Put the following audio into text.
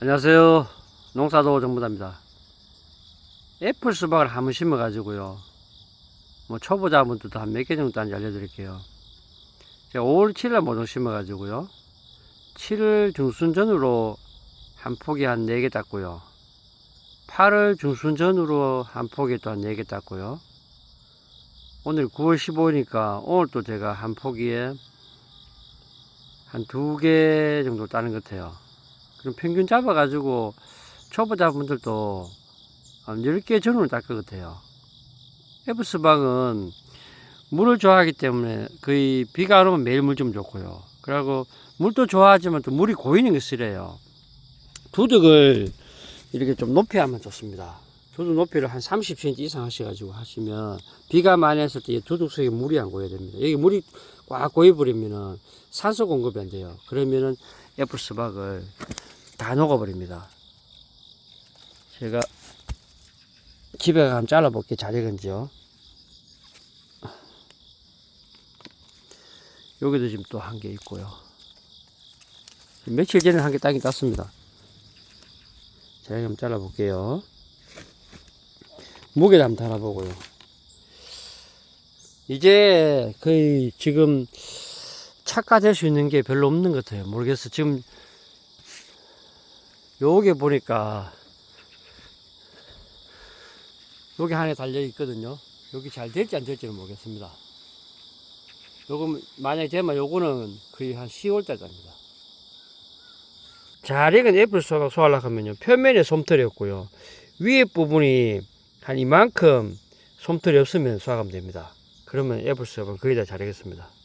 안녕하세요. 농사도 정부다입니다. 애플 수박을 한번 심어 가지고요. 뭐 초보자분들도 한 몇 개 정도 알려드릴게요. 제가 5월 7일 모종 심어 가지고요. 7월 중순 전으로 한 폭이 한 4개 땄고요. 8월 중순 전으로 한 폭이 또한 4개 땄고요. 오늘 9월 15일이니까 오늘 또 제가 한 포기에 한 두 개 정도 따는 것 같아요. 그럼 평균 잡아가지고 초보자분들도 한 10개 전후를 딸것 같아요. 에브스방은 물을 좋아하기 때문에 거의 비가 안 오면 매일 물 좀 좋고요. 그리고 물도 좋아하지만 또 물이 고이는 게 싫어요. 두둑을 이렇게 좀 높이 하면 좋습니다. 두둑 높이를 한 30cm 이상 하셔가지고 하시면 비가 많이 했을 때이 두둑 속에 물이 안 고여야 됩니다. 여기 물이 꽉 고여버리면은 산소 공급이 안 돼요. 그러면은 애플 수박을 다 녹아버립니다. 제가 집에 한번 잘라볼게요. 잘 익은지요. 여기도 지금 또 한 개 있고요. 며칠 전에 한개 따긴 땄습니다. 제가 한번 잘라볼게요. 무게도 한번 달아보고요. 이제 거의 지금 착가될 수 있는 게 별로 없는 것 같아요. 모르겠어. 지금 요게 보니까 여기 하나 달려 있거든요. 여기 잘 될지 안 될지는 모르겠습니다. 요거 만약에 되면 요거는 거의 한 10월 달입니다. 잘 익은 애플 수박 소화하려고 하면요. 표면에 솜털이 없고요. 위에 부분이 한 이만큼 솜털이 없으면 수확하면 됩니다. 그러면 애플 수박은 거의 다 잘 익었습니다.